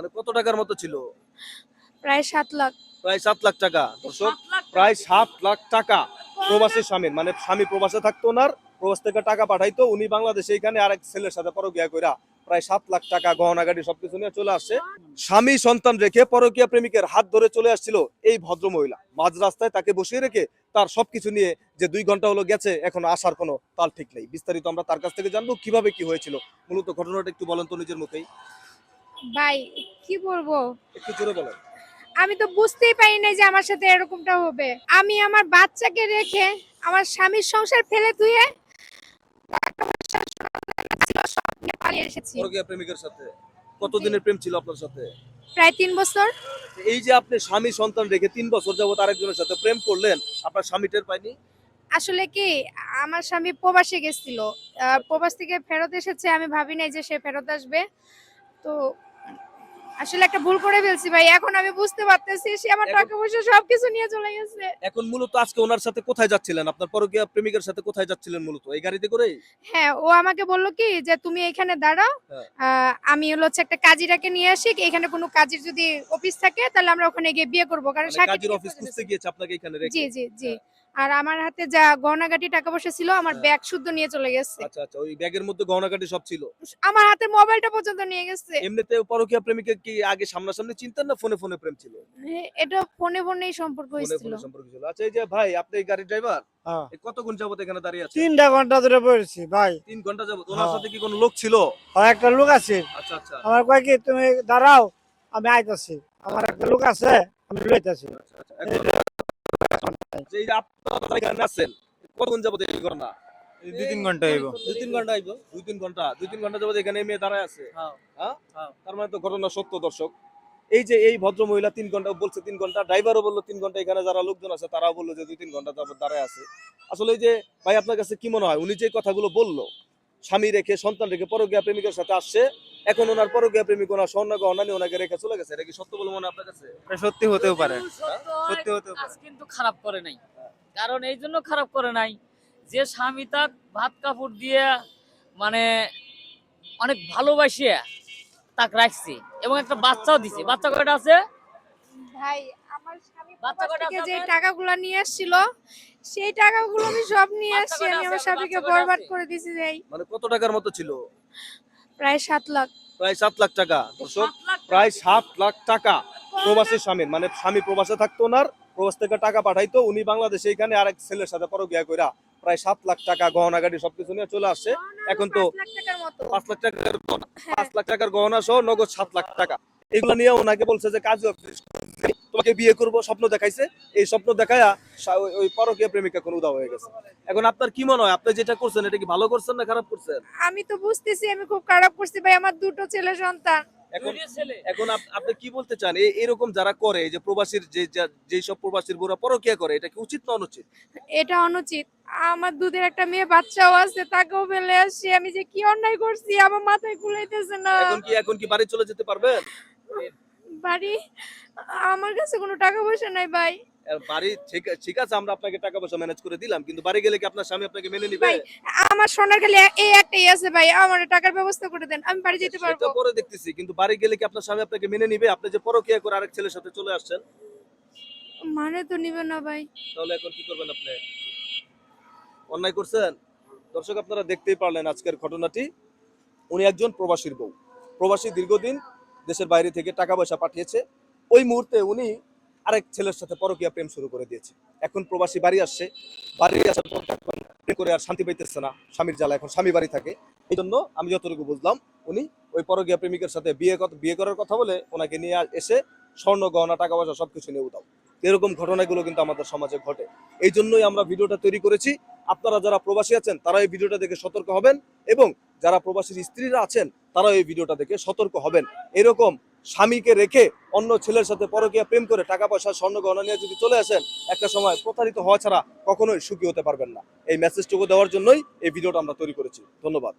মানে কত টাকার মতো ছিল? প্রায় সাত লাখ। প্রায় সাত লাখ টাকা। দর্শক প্রায় সাত লাখ টাকা প্রবাসী স্বামীর মানে স্বামী প্রবাসে থাকতো ওনার প্রবাস থেকে টাকা পাঠাইতো উনি বাংলাদেশে এখানে আরেক ছেলের সাথে পরকিয়া কইরা প্রায় সাত লাখ টাকা গহনা গাড়ি সবকিছু নিয়ে চলে আসছে স্বামী সন্তান রেখে পরকিয়া প্রেমিকের হাত ধরে চলে আসছিল এই ভদ্র মহিলা। মাঝ রাস্তায় তাকে বসিয়ে রেখে তার সবকিছু নিয়ে যে দুই ঘণ্টা হলো গেছে এখন আসার কোনো তাল ঠিক নেই। বিস্তারিত আমরা তার কাছ থেকে জানব কীভাবে কি হয়েছিল। মূলত ঘটনাটা একটু বলেন তো নিজের মুখেই ভাই কি বলব? একটু জোরে বলেন। আমি তো বুঝতেই পারি নাই যে আমার সাথে এরকমটা হবে। আমি আমার বাচ্চাকে রেখে আমার স্বামীর সংসার ফেলে ধুয়ে টাকা-পয়সা, সোনা-দানা ছিল, সব নিয়ে পালিয়ে এসেছি। প্রেমিকের সাথে। কতদিনের প্রেম ছিল আপনার সাথে? প্রায় তিন বছর। এই যে আপনি স্বামী সন্তান রেখে তিন বছর যাবত আরেকজনের সাথে প্রেম করলেন আপনার স্বামী টের পাইনি আসলে কি আমার স্বামী প্রবাসে গেছিল। প্রবাস থেকে ফেরত এসেছে আমি ভাবি নাই যে সে ফেরত আসবে। তো আসলে একটা ভুল করে ফেলছি ভাই এখন আমি বুঝতে পারতেছি সে আমার টাকা পয়সা সবকিছু নিয়ে চলে গেছে। এখন মূলত আজকে ওনার সাথে কোথায় যাচ্ছিলেন? আপনার পরকীয়া প্রেমিকের সাথে কোথায় যাচ্ছিলেন মূলত? এই গাড়িতে করেই? হ্যাঁ ও আমাকে বলল কি যে তুমি এখানে দাঁড়াও হ্যাঁ। আমি হলো হচ্ছে একটা কাজিরাকে নিয়ে আসি এখানে কোনো কাজের যদি অফিস থাকে তাহলে আমরা ওখানে গিয়ে বিয়ে করব। কারণ মানে কাজের অফিস খুঁজতে গিয়েছে আপনাকে এখানে রেখে? জি জি। জি আর আমার হাতে যা গহনাগাটি টাকা পয়সা ছিল আমার হ্যাঁ। ব্যাগ শুদ্ধ নিয়ে চলে গেছে। আচ্ছা আচ্ছা ওই ব্যাগের মধ্যে গহনাকাটি সব ছিল? আমার হাতে মোবাইলটা পর্যন্ত নিয়ে গেছে। এমনিতে পরকীয়া প্রেমিকা কি আগে সামনাসামনি চিনতেন না ফোনে ফোনে প্রেম ছিল? এটা ফোনে ফোনেই সম্পর্ক ফোনে হয়েছিল। ফোনে সম্পর্ক ছিল। আচ্ছা এই যে ভাই আপনি এই গাড়ির ড্রাইভার? হ্যাঁ। কতক্ষণ যাবত এখানে দাঁড়িয়ে আছে তিনটা ঘণ্টা ধরে পড়েছি ভাই। তিন ঘণ্টা যাবত? ওনার হ্যাঁ। সাথে কি কোনো লোক ছিল? আর একটা লোক আছে। আচ্ছা আচ্ছা। আমার কয় কি তুমি দাঁড়াও আমি আইতাছি। আমার একটা লোক আছে আমি লইতাছি। আচ্ছা, আচ্ছা। যে এই যে এখানে আছেন কতক্ষণ যাবত এই ঘটনা? দুই তিন ঘণ্টা হইব দুই তিন ঘণ্টা আইবো। দুই তিন ঘণ্টা দুই তিন ঘণ্টা যাবত এখানে মেয়ে দাঁড়ায় আছে। হ্যাঁ। তার মানে তো ঘটনা সত্য দর্শক। এই যে এই ভদ্র মহিলা তিন ঘণ্টা বলছে তিন ঘণ্টা ড্রাইভারও বলল তিন ঘণ্টা এখানে যারা লোকজন আছে তারাও বলল যে দুই তিন ঘণ্টা যাবত দাঁড়ায় আছে। আসলে এই যে ভাই আপনার কাছে কি মনে হয়? উনি যে কথাগুলো বলল স্বামী রেখে সন্তান রেখে পরকীয়া প্রেমিকের সাথে আসছে এখন ওনার পরকীয়া প্রেমিক ওনার স্বর্ণ গহনা নিয়ে ওনাকে রেখে চলে গেছে এটা কি সত্য বলে মনে আপনার কাছে? এটা সত্যি হতেও পারে। সত্যি হয়, হতেও কাজ কিন্তু খারাপ করে নাই। কারণ এই জন্য খারাপ করে নাই যে স্বামী তাক ভাত কাপড় দিয়ে মানে অনেক ভালোবাসিয়ে তাক রাখছে এবং একটা বাচ্চাও দিছে। বাচ্চা কয়টা আছে? ভাই আমার স্বামী বাচ্চা কয়টা যে? টাকাগুলো নিয়ে আসছিল সেই টাকাগুলো আমি সব নিয়ে আসছি আমি আমার স্বামীকে বরবাদ করে দিছি ভাই। মানে কত টাকার মতো ছিল? প্রায় সাত লাখ। প্রায় সাত লাখ টাকা দর্শক প্রায় সাত লাখ টাকা প্রবাসী স্বামীর মানে স্বামী প্রবাসে থাকতো ওনার প্রবাস থেকে টাকা পাঠাইতো উনি বাংলাদেশে এখানে আরেক ছেলের সাথে পরকিয়া কইরা প্রায় সাত লাখ টাকা গহনা গাড়ি সবকিছু নিয়ে চলে আসছে এখন তো পাঁচ লাখ টাকার পাঁচ লাখ টাকার গহনা- পাঁচ লাখ টাকার গহনা সহ নগদ সাত লাখ টাকা। এগুলো নিয়ে ওনাকে বলছে যে কাজ তোমাকে বিয়ে করব স্বপ্ন দেখাইছে। এই স্বপ্ন দেখায়া ওই- পরকীয়া প্রেমিকা কোন উদা হয়ে গেছে। এখন আপনার কি মনে হয়? আপনি যেটা করছেন এটা কি ভালো করছেন না খারাপ করছেন? আমি তো বুঝতেছি আমি খুব খারাপ করছি ভাই আমার দুটো ছেলে সন্তান। এখন এখন আপ- আপনি কি বলতে চান? এরকম যারা করে যে প্রবাসীর যে যেই সব প্রবাসীর বুড়া পরকিয়া করে এটা কি উচিত না অনুচিত? এটা অনুচিত। আমার দুধের একটা মেয়ে বাচ্চাও আছে তাকেও ফেলে আসছি। আমি যে কি অন্যায় করছি আমার মাথায় কুলাইতেছে না। এখন কি এখন কি বাড়ি চলে যেতে পারবেন? বাড়ি আমার কাছে কোনো টাকা পয়সা নাই ভাই। বাড়ি ঠিক ঠিক আছে আমরা আপনাকে টাকা পয়সা ম্যানেজ করে দিলাম কিন্তু বাড়ি গেলে কি আপনার স্বামী আপনাকে মেনে নিবে? ভাই, আমার সোনার খালি এই একটাই আছে ভাই আমার টাকার ব্যবস্থা করে দেন আমি বাড়ি যেতে পারব। সেটা পরে দেখতেছি কিন্তু বাড়ি গেলে কি আপনার স্বামী আপনাকে মেনে নিবে? আপনি যে পরকিয়া করে আরেক ছেলের সাথে চলে আসছেন? মানে তো নিবে না ভাই। তাহলে এখন কি করবেন আপনি? অন্যায় করছেন? দর্শক আপনারা দেখতেই পারলেন আজকের ঘটনাটি। উনি একজন প্রবাসীর বউ। প্রবাসী দীর্ঘদিন দেশের বাইরে থেকে টাকা পয়সা পাঠিয়েছে। ওই মুহূর্তে উনি আরেক ছেলের সাথে পরকীয়া প্রেম শুরু করে দিয়েছে। এখন প্রবাসী বাড়ি আসছে। বাড়ি আসার পর প্রেম করে আর শান্তি পাইতেছে না, স্বামীর জ্বালা এখন স্বামী বাড়ি থাকে। এই জন্য আমি যতটুকু বুঝলাম, উনি ওই পরকীয়া প্রেমিকের সাথে বিয়ে বিয়ে করার কথা বলে ওনাকে নিয়ে এসে স্বর্ণ, গহনা টাকা পয়সা সবকিছু নিয়ে উঠাও এরকম ঘটনাগুলো কিন্তু আমাদের সমাজে ঘটে। এই জন্যই আমরা ভিডিওটা তৈরি করেছি। আপনারা যারা প্রবাসী আছেন, তারা এই ভিডিওটা দেখে সতর্ক হবেন এবং যারা প্রবাসীর স্ত্রীরা আছেন তারা এই ভিডিওটা দেখে সতর্ক হবেন। এরকম স্বামীকে রেখে অন্য ছেলের সাথে পরকীয়া প্রেম করে টাকা পয়সা, স্বর্ণ গহনা নিয়ে যদি চলে আসেন, একটা সময় প্রতারিত হওয়া ছাড়া কখনোই সুখী হতে পারবেন না। এই মেসেজটুকু দেওয়ার জন্যই এই ভিডিওটা আমরা তৈরি করেছি। ধন্যবাদ।